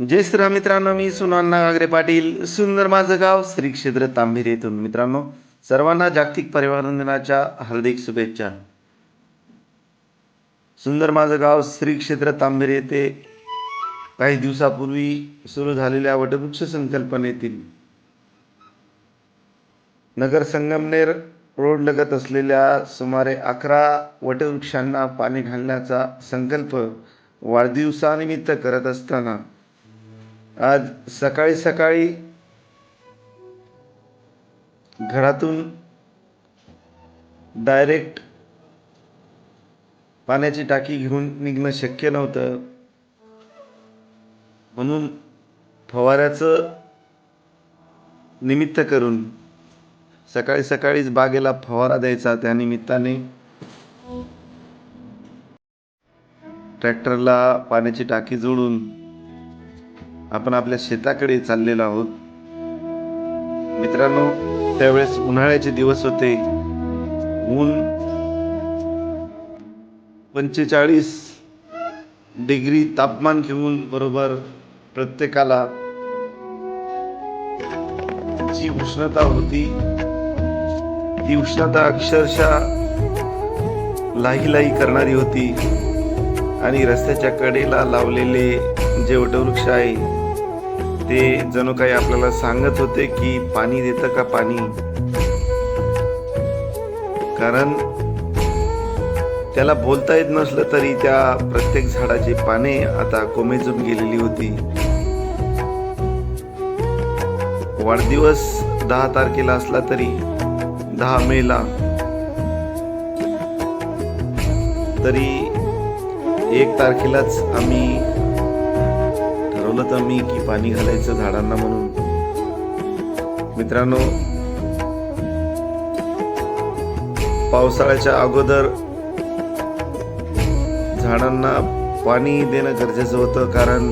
जय श्रीराम मित्रांनो मी सुनाना गागरे पाटील. सुंदर माझं गाव श्री क्षेत्र तांबेर येथून. मित्रांनो सर्वांना जागतिक पर्यावरण दिनाच्या हार्दिक शुभेच्छा. सुंदर माझं गाव श्री क्षेत्र तांबेर येथे काही दिवसापूर्वी सुरू झालेल्या वटवृक्ष संकल्पनेतील नगर संगमनेर रोड लगत असलेल्या सुमारे अकरा वटवृक्षांना पाणी घालण्याचा संकल्प वाढदिवसानिमित्त करत असताना आज सकाळी सकाळी घरातून डायरेक्ट पाण्याची टाकी घेऊन निघणं शक्य नव्हतं. म्हणून फवाऱ्याचं निमित्त करून सकाळी सकाळीच बागेला फवारा द्यायचा. त्या निमित्ताने ट्रॅक्टरला पाण्याची टाकी जोडून आपण आपल्या शेताकडे चाललेलो आहोत. मित्रांनो त्यावेळेस उन्हाळ्याचे दिवस होते. ऊन पंचेचाळीस डिग्री तापमान घेऊन बरोबर प्रत्येकाला जी उष्णता होती ती उष्णता अक्षरशः लाही लाही करणारी होती. आणि रस्त्याच्या कडेला लावलेले जे वटवृक्ष आहे ते जणू काही आपल्याला सांगत होते की पाणी देतं का पाणी? कारण त्याला बोलता येत नसलं तरी त्या प्रत्येक झाडाची पाने आता कोमेजून गेलेली होती. वाढदिवस दहा तारखेला असला तरी दहा मेला. तरी एक तारखेलाच आम्ही आता मी की पाणी घालायचं झाडांना म्हणून. मित्रांनो पावसाळ्याच्या अगोदर झाडांना पाणी देणं गरजेचं होतं कारण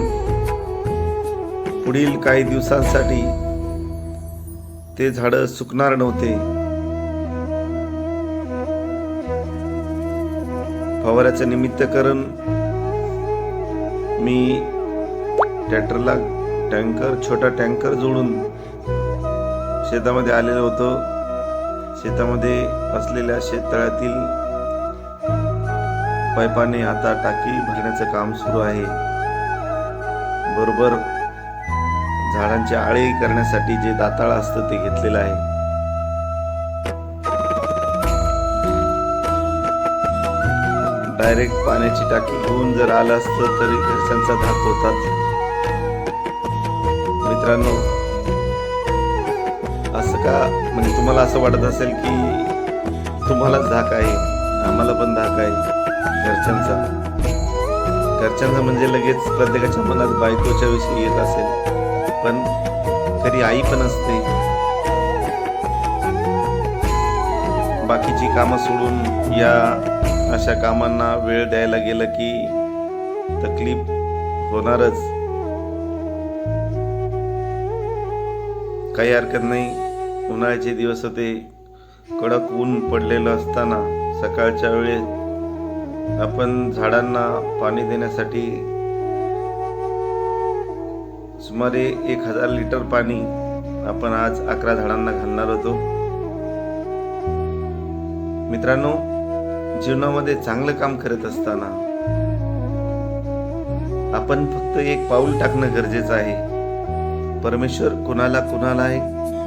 पुढील काही दिवसांसाठी ते झाडं सुकणार नव्हते. फवाऱ्याचं निमित्त करून मी ट्रॅक्टरला टँकर छोटा टँकर जोडून शेतामध्ये आलेलं होतं. शेतामध्ये असलेल्या शेततळ्यातील पाईपाने आता टाकी भरण्याचं काम सुरू आहे. बरोबर झाडांची आळी करण्यासाठी जे दाताळ असतं ते घेतलेलं आहे. डायरेक्ट पाण्याची टाकी घेऊन जर आलं असतं तरी घरच्यांचा धाक होताच. मित्रांनो असं का म्हणजे तुम्हाला असं वाटत असेल की तुम्हालाच धाक आहे आम्हाला पण धाक आहे घरच्यांचा. घरच्यांचा म्हणजे लगेच प्रत्येकाच्या मनात बायकोच्या विषयी येत असेल. पण कधी आई पण असते. बाकीची कामं सोडून या अशा कामांना वेळ द्यायला गेलं की तकलीफ होणारच. काही हरकत नाही. उन्हाळ्याचे दिवस होते. कडक ऊन पडलेलं असताना सकाळच्या वेळेत आपण झाडांना पाणी देण्यासाठी सुमारे एक हजार लिटर पाणी आपण आज अकरा झाडांना घालणार होतो. मित्रांनो जीवनामध्ये चांगलं काम करत असताना आपण फक्त एक पाऊल टाकणं गरजेचं आहे. परमेश्वर कुणाला कुणाला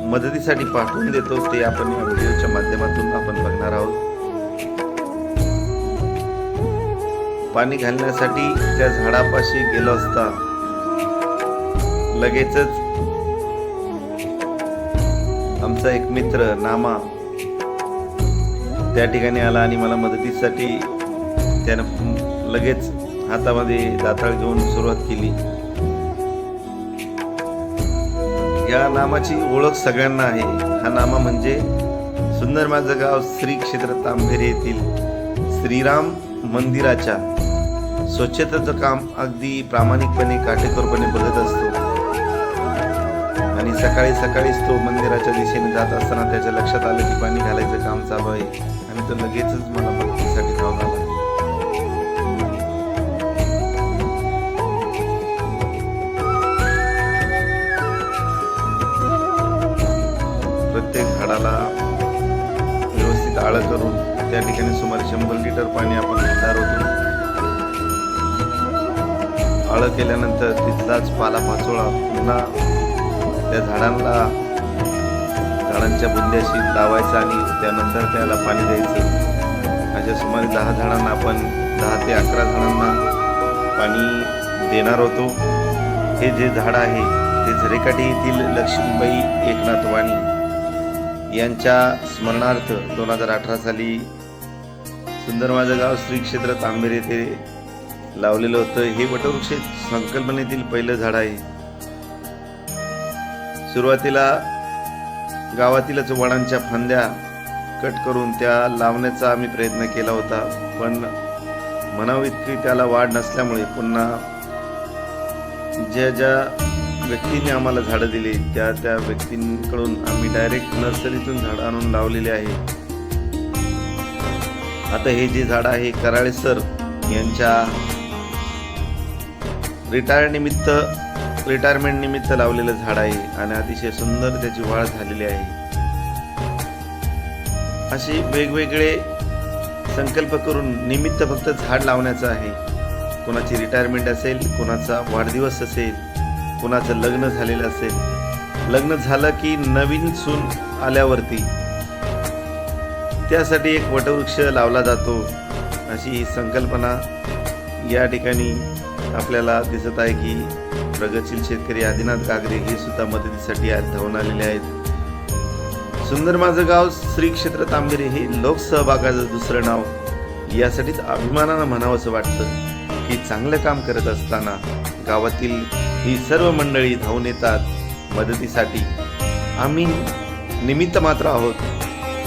मदतीसाठी पाठवून देतो ते आपण या व्हिडिओच्या माध्यमातून आपण बघणार आहोत. पाणी घालण्यासाठी त्या झाडापाशी गेलो असता लगेचच आमचा एक मित्र नामा त्या ठिकाणी आला आणि मला मदतीसाठी त्यानं लगेच हातामध्ये दाताळ घेऊन सुरुवात केली. या नामाची ओळख सगळ्यांना आहे. हा नामा म्हणजे सुंदर माझं गाव श्री क्षेत्र तांभेरे येथील श्रीराम मंदिराच्या स्वच्छतेचं काम अगदी प्रामाणिकपणे काटेकोरपणे बघत असतो. आणि सकाळी सकाळीच तो मंदिराच्या दिशेने जात असताना त्याच्या लक्षात आलं की पाणी घालायचं काम चालू आहे. आणि तो लगेचच मला मदतीसाठी धावून आला. झाडाला व्यवस्थित आळं करून त्या ठिकाणी सुमारे शंभर लिटर पाणी आपण भंडार होतो. आळं केल्यानंतर तिथलाच पाला पाचोळा पुन्हा त्या झाडांना झाडांच्या बुंद्याशी लावायचा आणि त्यानंतर त्याला पाणी द्यायचं. अशा सुमारे दहा झाडांना आपण दहा ते अकरा झाडांना पाणी देणार होतो. हे जे झाड आहे ते झरेकाठी येथील लक्ष्मीबाई एकनाथ वाणी यांच्या स्मरणार्थ दोन हजार अठरा साली सुंदर माझं गाव श्री क्षेत्र तांबेर येथे लावलेलं होतं. हे वटवृक्ष संकल्पनेतील पहिलं झाड आहे. सुरुवातीला गावातीलच वडांच्या फांद्या कट करून त्या लावण्याचा आम्ही प्रयत्न केला होता. पण म्हणावं इतकी त्याला वाढ नसल्यामुळे पुन्हा ज्या ज्या व्यक्तीने आम्हाला झाडं दिली. त्या त्या व्यक्तींकडून आम्ही डायरेक्ट नर्सरीतून झाडं आणून लावलेले आहे. आता हे जे झाड आहे कराळे सर यांच्या रिटायर निमित्त रिटायरमेंट निमित्त लावलेलं झाड आहे आणि अतिशय सुंदर त्याची वाढ झालेली आहे. असे वेगवेगळे संकल्प करून निमित्त फक्त झाड लावण्याचं आहे. कोणाची रिटायरमेंट असेल कोणाचा वाढदिवस असेल कुणाचं लग्न झालेलं असेल? लग्न झालं की नवीन सून आल्यावरती? त्यासाठी एक वटवृक्ष लावला जातो अशी ही संकल्पना या ठिकाणी आपल्याला दिसत आहे की प्रगतशील शेतकरी आदिनाथ गागरे हे सुद्धा मदतीसाठी आज धावून आलेले आहेत. सुंदर माझं गाव श्री क्षेत्र तांबेरे हे लोकसहभागाचं दुसरं नाव. यासाठीच अभिमानानं म्हणावंसं वाटतं की चांगलं काम करत असताना गावातील ही सर्व मंडळी धावून येतात मदतीसाठी. आम्ही निमित्त मात्र आहोत.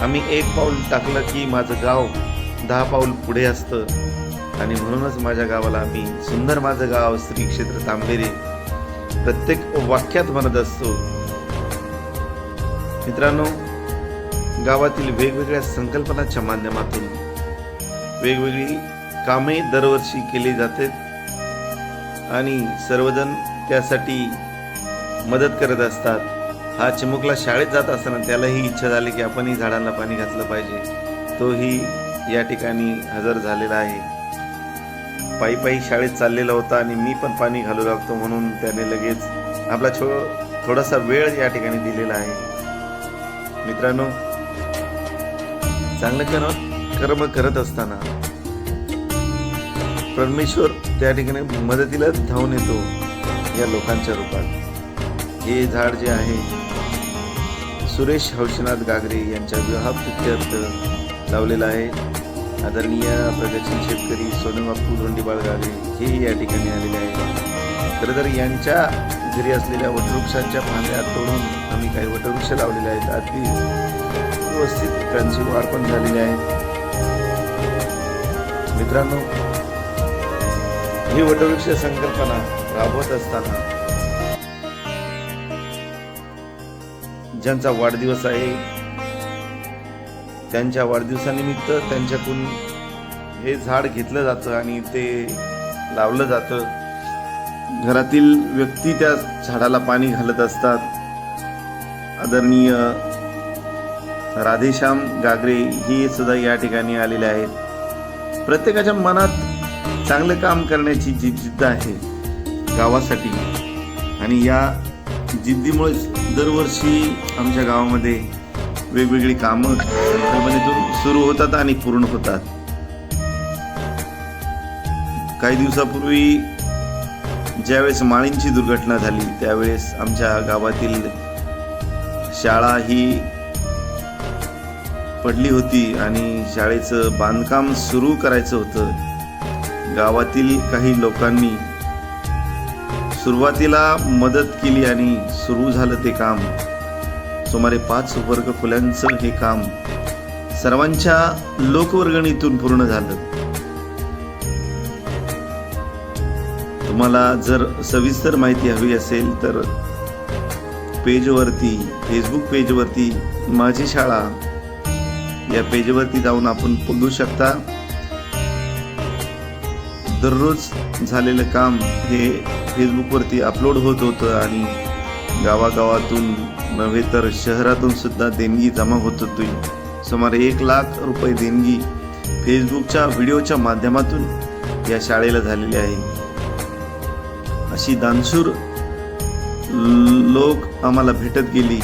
आम्ही एक पाऊल टाकलं की माझं गाव दहा पाऊल पुढे असतं. आणि म्हणूनच माझ्या गावाला आम्ही सुंदर माझं गाव श्री क्षेत्र तांबेरे प्रत्येक वाक्यात म्हणत असतो. मित्रांनो गावातील वेगवेगळ्या संकल्पनाच्या माध्यमातून वेगवेगळी कामे दरवर्षी केली जातात आणि सर्वजण त्यासाठी मदत करत असतात. हा चिमुकला शाळेत जात असताना त्यालाही इच्छा झाली की आपणही झाडांना पाणी घातलं पाहिजे. तोही या ठिकाणी हजर झालेला आहे. पायी पायी शाळेत चाललेला होता आणि मी पण पाणी घालू लागतो म्हणून त्याने लगेच आपला छो थोडासा वेळ या ठिकाणी दिलेला आहे. मित्रांनो चांगलं कर कर्म करत असताना परमेश्वर त्या ठिकाणी मदतीला धावून येतो. या लोकांच्या रूपात. हे झाड जे आहे सुरेश हौशीनाथ गागरे यांच्या विवाह विवाहाप्रित्यर्थ लावलेलं आहे. आदरणीय प्रगतशील शेतकरी सोनबापू धोंडीबाळ गागरे हे या ठिकाणी आलेले आहे खरं तर यांच्या घरी असलेल्या वटवृक्षांच्या फांद्या तोडून आम्ही काही वटवृक्ष लावलेले आहेत. अगदी व्यवस्थित त्यांची वाढ पण झालेली आहे. मित्रांनो ही वटवृक्ष संकल्पना राबवत असताना ज्यांचा वाढदिवस आहे त्यांच्या वाढदिवसानिमित्त त्यांच्याकडून हे झाड घेतलं जातं आणि ते लावलं जातं. घरातील व्यक्ती त्या झाडाला पाणी घालत असतात. आदरणीय राधेश्याम गागरे ही सुद्धा या ठिकाणी आलेले आहेत. प्रत्येकाच्या मनात चांगलं काम करण्याची जी जिद्द आहे गावासाठी आणि या जिद्दीमुळेच दरवर्षी आमच्या गावामध्ये वेगवेगळी कामं संकल्पनेतून सुरू होतात आणि पूर्ण होतात. काही दिवसापूर्वी ज्यावेळेस माळींची दुर्घटना झाली त्यावेळेस आमच्या गावातील शाळा ही पडली होती आणि शाळेचं बांधकाम सुरू करायचं होतं. गावातील काही लोकांनी सुरुवातीला मदत केली आणि सुरू झालं ते काम. सुमारे पाच वर्ग फुल्यांचं हे काम सर्वांच्या लोकवर्गणीतून पूर्ण झालं. तुम्हाला जर सविस्तर माहिती हवी असेल तर पेजवरती फेसबुक पेजवरती माझी शाळा या पेजवरती जाऊन आपण बघू शकता. दररोज झालेलं काम हे फेसबुकवरती अपलोड होत होतं आणि गावागावातून नव्हे तर शहरातून सुद्धा देणगी जमा होत होती. सुमारे एक लाख रुपये देणगी फेसबुकच्या व्हिडिओच्या माध्यमातून या शाळेला झालेली आहे. अशी दानशूर लोक आम्हाला भेटत गेली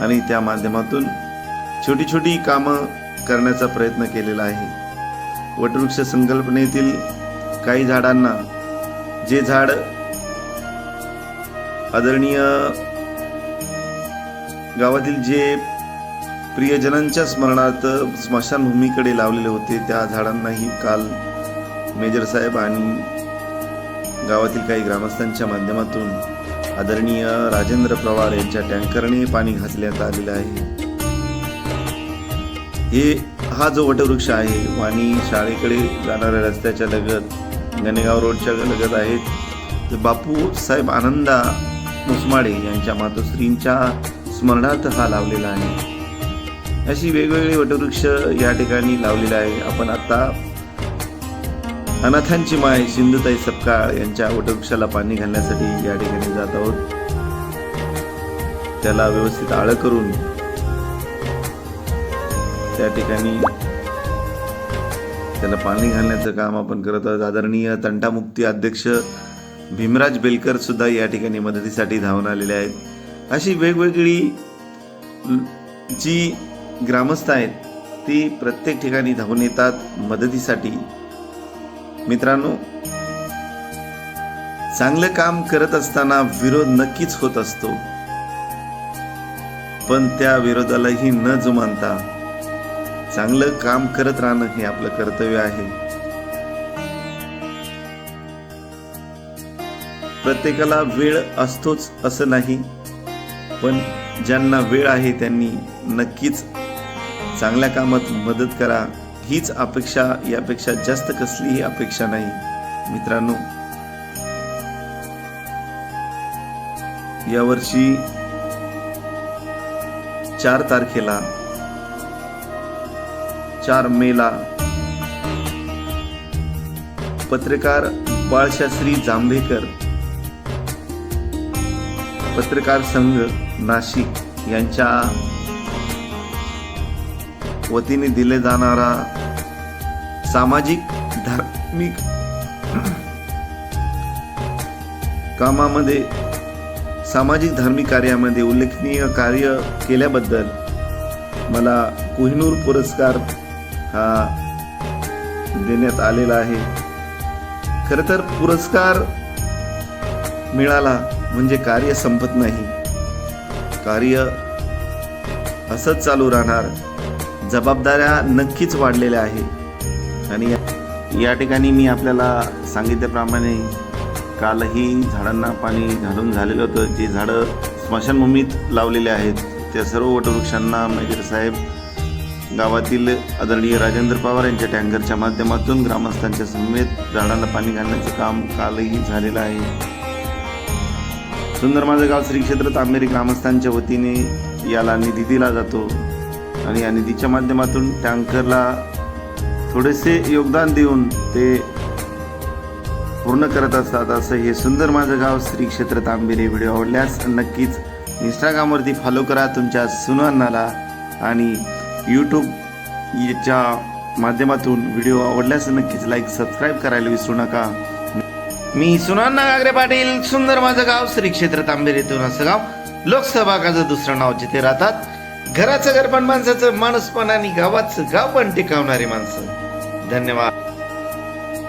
आणि त्या माध्यमातून छोटी छोटी कामं करण्याचा प्रयत्न केलेला आहे. वटवृक्ष संकल्पनेतील काही झाडांना. जे झाड आदरणीय गावातील जे प्रियजनांच्या स्मरणार्थ स्मशानभूमीकडे लावलेले होते त्या झाडांनाही काल मेजर साहेब आणि गावातील काही ग्रामस्थांच्या माध्यमातून आदरणीय राजेंद्र पवार यांच्या टँकरने पाणी घातल्यात आलेलं आहे. हे हा जो वटवृक्ष आहे वाणी शाळेकडे जाणाऱ्या रस्त्याच्या लगत गणेगाव रोडच्या लगत आहेत. ते बापू साहेब आनंदा मुसमाडे यांच्या मातोश्रींच्या स्मरणार्थ हा लावलेला आहे. अशी वेगवेगळी वटवृक्ष या ठिकाणी लावलेला आहे. आपण आता अनाथांची माय सिंधुताई सपकाळ यांच्या वटवृक्षाला पाणी घालण्यासाठी या ठिकाणी जात आहोत. त्याला व्यवस्थित आळ करून त्या ठिकाणी त्याला पाणी घालण्याचं काम आपण करत आहोत. आदरणीय तंटामुक्ती अध्यक्ष भीमराज बेलकर सुद्धा या ठिकाणी मदतीसाठी धावून आलेले आहेत. अशी वेगवेगळी जी ग्रामस्थ आहेत ती प्रत्येक ठिकाणी धावून येतात मदतीसाठी. मित्रांनो चांगलं काम करत असताना विरोध नक्कीच होत असतो. पण त्या विरोधालाही न जुमानता चांगलं काम करत राहणं हे आपलं कर्तव्य आहे. प्रत्येकाला वेळ असतोच असं नाही पण ज्यांना वेळ आहे त्यांनी नक्कीच चांगल्या कामात मदत करा. हीच अपेक्षा यापेक्षा जास्त कसलीही अपेक्षा नाही. मित्रांनो यावर्षी चार तारखेला चार मेला. पत्रकार बाळशास्त्री जांभेकर. पत्रकार संघ नाशिक यांच्या वतीने दिले जाणारा सामाजिक धार्मिक कामामध्ये सामाजिक धार्मिक कार्यामध्ये उल्लेखनीय कार्य केल्याबद्दल मला कोहिनूर पुरस्कार हा देण्यात आलेला आहे. खरं तर पुरस्कार मिळाला म्हणजे कार्य संपत नाही. कार्य असंच चालू राहणार. जबाबदाऱ्या नक्कीच वाढलेल्या आहे. आणि या- या ठिकाणी मी आपल्याला सांगितल्याप्रमाणे कालही झाडांना पाणी घालून झालेलं होतं. जे झाडं स्मशानभूमीत लावलेले आहेत त्या सर्व वटवृक्षांना मेजर साहेब गावातील आदरणीय राजेंद्र पवार यांच्या टँकरच्या माध्यमातून ग्रामस्थांच्या समेत झाडांना पाणी घालण्याचं काम कालही झालेलं आहे. सुंदर माझं गाव श्री क्षेत्र तांबेरी ग्रामस्थांच्या वतीने याला निधी दिला जातो आणि या निधीच्या माध्यमातून टँकरला थोडेसे योगदान देऊन ते पूर्ण करत असतात. असं हे सुंदर माझं गाव श्री क्षेत्र तांबेरी व्हिडिओ आवडल्यास नक्कीच इंस्टाग्रामवरती फॉलो करा. तुमच्या सुनांनाला आणि यूट्यूबच्या माध्यमातून व्हिडिओ आवडल्यास नक्कीच लाईक सबस्क्राईब करायला विसरू नका. मी सुनांना गागरे पाटील सुंदर माझं गाव श्री क्षेत्र येथून असं गाव. लोकसभागाचं दुसरं नाव जिथे राहतात घराचं घर पण माणसाचं माणूस पण आणि गावाचं गाव पण टिकवणारी माणसं. धन्यवाद.